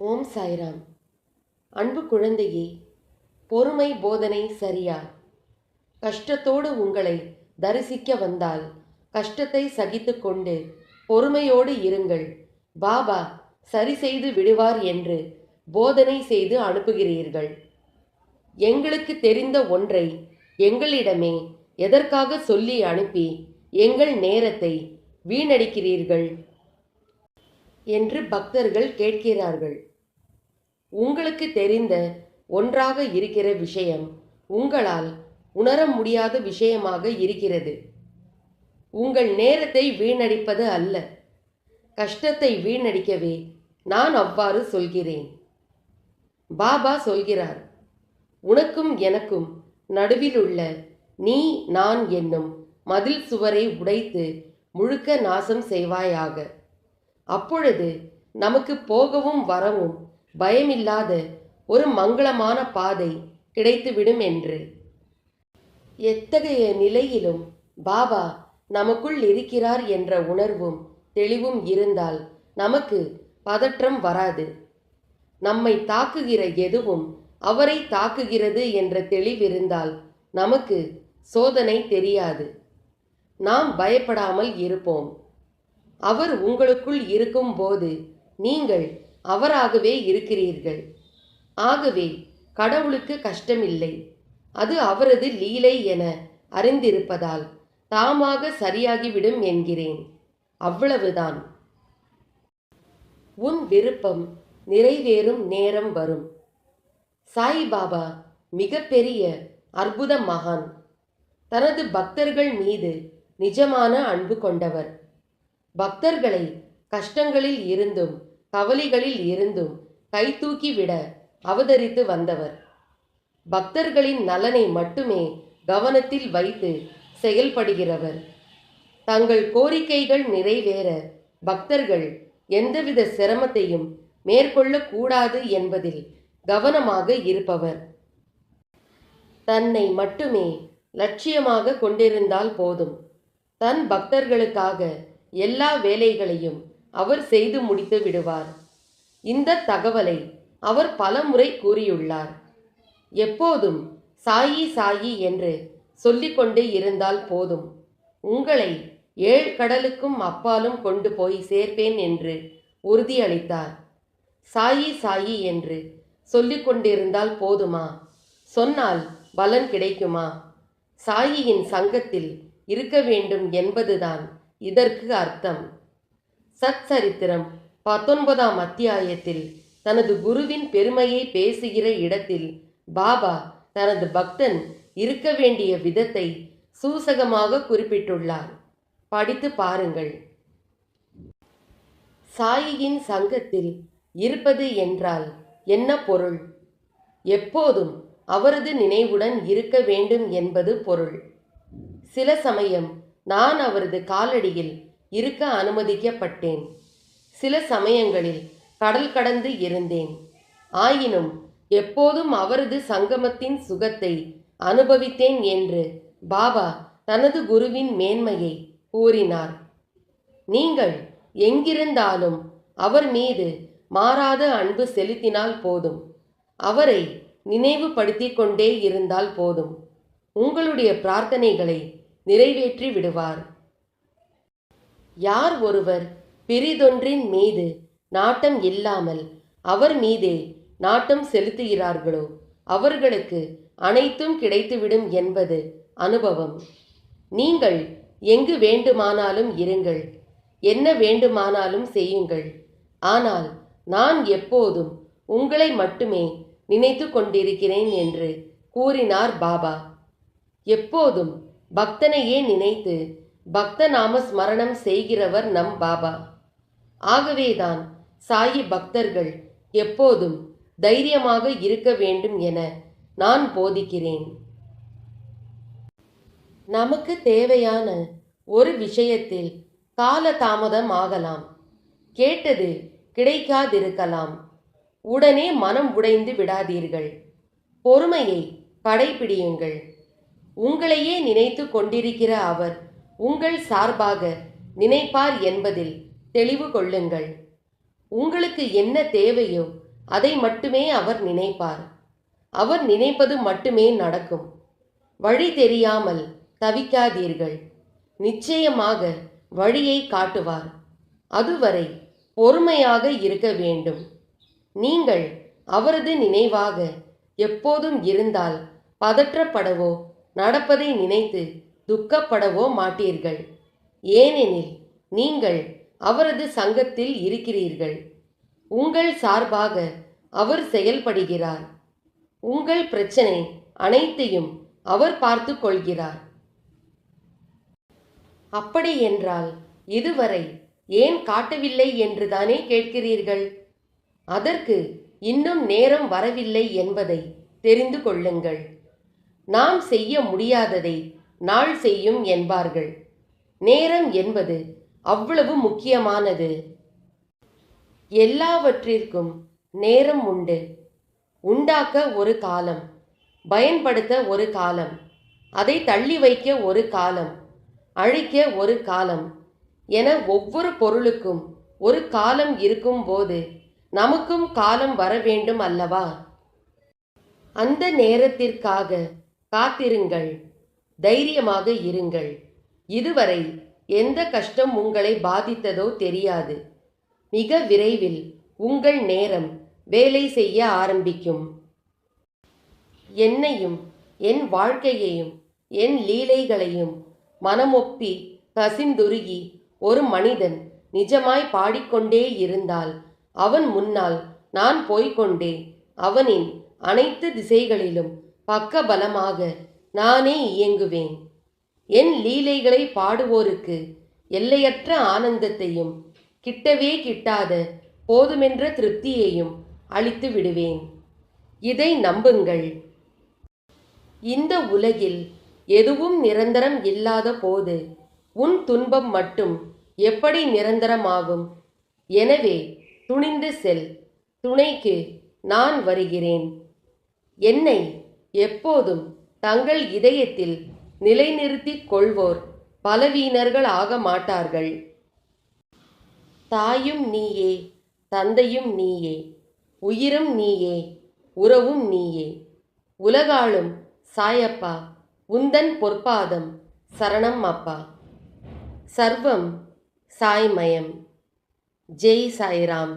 ஓம் சாய்ராம். அன்பு குழந்தையே பொறுமை போதனை சரியா? கஷ்டத்தோடு உங்களை தரிசிக்க வந்தால் கஷ்டத்தை சகித்துக்கொண்டு பொறுமையோடு இருங்கள். பாபா சரி செய்து விடுவார் என்று போதனை செய்து அனுப்புகிறீர்கள். எங்களுக்கு தெரிந்த ஒன்றை எங்களிடமே எதற்காக சொல்லி அனுப்பி எங்கள் நேரத்தை வீணடிக்கிறீர்கள்? என்று பக்தர்கள் கேட்கிறார்கள். உங்களுக்கு தெரிந்த ஒன்றாக இருக்கிற விஷயம் உங்களால் உணர முடியாத விஷயமாக இருக்கிறது. உங்கள் நேரத்தை வீணடிப்பது அல்ல. கஷ்டத்தை வீணடிக்கவே நான் அவ்வாறு சொல்கிறேன். பாபா சொல்கிறார் உனக்கும் எனக்கும் நடுவிலுள்ள நீ நான் என்னும் மதில் சுவரை உடைத்து முழுக்க நாசம் செய்வாயாக. அப்பொழுது நமக்கு போகவும் வரவும் பயமில்லாத ஒரு மங்களமான பாதை கிடைத்துவிடும் என்று. எத்தகைய நிலையிலும் பாபா நமக்குள் இருக்கிறார் என்ற உணர்வும் தெளிவும் இருந்தால் நமக்கு பதற்றம் வராது. நம்மை தாக்குகிற எதுவும் அவரை தாக்குகிறது என்ற தெளிவிருந்தால் நமக்கு சோதனை தெரியாது. நாம் பயப்படாமல் இருப்போம். அவர் உங்களுக்குள் இருக்கும்போது நீங்கள் அவராகவே இருக்கிறீர்கள். ஆகவே கடவுளுக்கு கஷ்டமில்லை. அது அவரது லீலை என அறிந்திருப்பதால் தாமாக சரியாகிவிடும் என்கிறேன். அவ்வளவுதான். உன் விருப்பம் நிறைவேறும் நேரம் வரும். சாய்பாபா மிகப்பெரிய அற்புத மகான். தனது பக்தர்கள் மீது நிஜமான அன்பு கொண்டவர். பக்தர்களை கஷ்டங்களில் இருந்தும் கவலைகளில் இருந்தும் கை தூக்கிவிட அவதரித்து வந்தவர். பக்தர்களின் நலனை மட்டுமே கவனத்தில் வைத்து செயல்படுகிறவர். தங்கள் கோரிக்கைகள் நிறைவேற பக்தர்கள் எந்தவித சிரமத்தையும் மேற்கொள்ளக்கூடாது என்பதில் கவனமாக இருப்பவர். தன்னை மட்டுமே லட்சியமாக கொண்டிருந்தால் போதும். தன் பக்தர்களுக்காக எல்லா வேலைகளையும் அவர் செய்து முடித்து விடுவார். இந்த தகவலை அவர் பலமுறை கூறியுள்ளார். எப்போதும் சாயி சாயி என்று சொல்லிக்கொண்டு இருந்தால் போதும். உங்களை ஏழு கடலுக்கும் அப்பாலும் கொண்டு போய் சேர்ப்பேன் என்று உறுதியளித்தார். சாயி சாயி என்று சொல்லிக் கொண்டிருந்தால் போதுமா? சொன்னால் பலன் கிடைக்குமா? சாயியின் சங்கத்தில் இருக்க வேண்டும் என்பதுதான் இதற்கு அர்த்தம். சச்சரித்திரம். பத்தொன்பதாம் அத்தியாயத்தில் தனது குருவின் பெருமையை பேசுகிற இடத்தில் பாபா தனது பக்தன் இருக்க வேண்டிய விதத்தை சூசகமாக குறிப்பிட்டுள்ளார். படித்து பாருங்கள். சாயியின் சங்கத்தில் இருப்பது என்றால் என்ன பொருள்? எப்போதும் அவரது நினைவுடன் இருக்க வேண்டும் என்பது பொருள். சில சமயம் நான் அவரது காலடியில் இருக்க அனுமதிக்கப்பட்டேன். சில சமயங்களில் கடல் கடந்து இருந்தேன். ஆயினும் எப்போதும் அவரது சங்கமத்தின் சுகத்தை அனுபவித்தேன் என்று பாபா தனது குருவின் மேன்மையை கூறினார். நீங்கள் எங்கிருந்தாலும் அவர் மீது மாறாத அன்பு செலுத்தினால் போதும். அவரை நினைவுபடுத்திக் கொண்டே இருந்தால் போதும். உங்களுடைய பிரார்த்தனைகளை நிறைவேற்றி விடுவார். யார் ஒருவர் பிரிதொன்றின் மீது நாட்டம் இல்லாமல் அவர் மீதே நாட்டம் செலுத்துகிறார்களோ அவர்களுக்கு அனைத்தும் கிடைத்துவிடும் என்பது அனுபவம். நீங்கள் எங்கு வேண்டுமானாலும் இருங்கள் என்ன வேண்டுமானாலும் செய்யுங்கள். ஆனால் நான் எப்போதும் உங்களை மட்டுமே நினைத்து கொண்டிருக்கிறேன் என்று கூறினார் பாபா. எப்போதும் பக்தனையே நினைத்து பக்த நாம ஸ்மரணம் செய்கிறவர் நம் பாபா? ஆகவேதான் சாயி பக்தர்கள் எப்போதும் தைரியமாக இருக்க வேண்டும் என நான் போதிக்கிறேன். நமக்கு தேவையான ஒரு விஷயத்தில் கால தாமதம் ஆகலாம். கேட்டது கிடைக்காதிருக்கலாம். உடனே மனம் உடைந்து விடாதீர்கள். பொறுமையை கடைபிடியுங்கள். உங்களையே நினைத்து கொண்டிருக்கிற அவர் உங்கள் சார்பாக நினைப்பார் என்பதில் தெளிவு கொள்ளுங்கள். உங்களுக்கு என்ன தேவையோ அதை மட்டுமே அவர் நினைப்பார். அவர் நினைப்பது மட்டுமே நடக்கும். வழி தெரியாமல் தவிக்காதீர்கள். நிச்சயமாக வழியை காட்டுவார். அதுவரை பொறுமையாக இருக்க வேண்டும். நீங்கள் அவரது நினைவாக எப்போதும் இருந்தால் பதற்றப்படவோ நடப்பதை நினைத்து துக்கப்படவோ மாட்டீர்கள். ஏனெனில் நீங்கள் அவரது சங்கத்தில் இருக்கிறீர்கள். உங்கள் சார்பாக அவர் செயல்படுகிறார். உங்கள் பிரச்சனை அனைத்தையும் அவர் பார்த்து கொள்கிறார். அப்படி என்றால் இதுவரை ஏன் காட்டவில்லை என்று தானே கேட்கிறீர்கள்? அதற்கு இன்னும் நேரம் வரவில்லை என்பதை தெரிந்து கொள்ளுங்கள். நாம் செய்ய முடியாததை நாள் செய்யும் என்பார்கள். நேரம் என்பது அவ்வளவு முக்கியமானது. எல்லாவற்றிற்கும் நேரம் உண்டு. உண்டாக்க ஒரு காலம் பயன்படுத்த ஒரு காலம் அதை தள்ளி வைக்க ஒரு காலம் அழிக்க ஒரு காலம் என ஒவ்வொரு பொருளுக்கும் ஒரு காலம் இருக்கும்போது நமக்கும் காலம் வர வேண்டும் அல்லவா? அந்த நேரத்திற்காக காத்திருங்கள். தைரியமாக இருங்கள். இதுவரை எந்த கஷ்டம் உங்களை பாதித்ததோ தெரியாது. மிக விரைவில் உங்கள் நேரம் வேலை செய்ய ஆரம்பிக்கும். என்னையும் என் வாழ்க்கையையும் என் லீலைகளையும் மனமொப்பி கசிந்துருகி ஒரு மனிதன் நிஜமாய் பாடிக்கொண்டே இருந்தால் அவன் முன்னால் நான் போய்க்கொண்டே அவனின் அனைத்து திசைகளிலும் பக்க பலமாக நானே இயங்குவேன். என் லீலைகளை பாடுவோருக்கு எல்லையற்ற ஆனந்தத்தையும் கிட்டவே கிட்டாத போதுமென்ற திருப்தியையும் அளித்து விடுவேன். இதை நம்புங்கள். இந்த உலகில் எதுவும் நிரந்தரம் இல்லாத போது உன் துன்பம் மட்டும் எப்படி நிரந்தரமாகும்? எனவே துணிந்து செல். துணைக்கு நான் வருகிறேன். என்னை எப்போதும் தங்கள் இதயத்தில் நிலைநிறுத்திக் கொள்வோர் பலவீனர்கள் ஆக மாட்டார்கள். தாயும் நீயே தந்தையும் நீயே உயிரும் நீயே உறவும் நீயே. உலகாளும் சாயப்பா உந்தன் பொற்பாதம் சரணம் அப்பா. சர்வம் சாய்மயம். ஜெய் சாய்ராம்.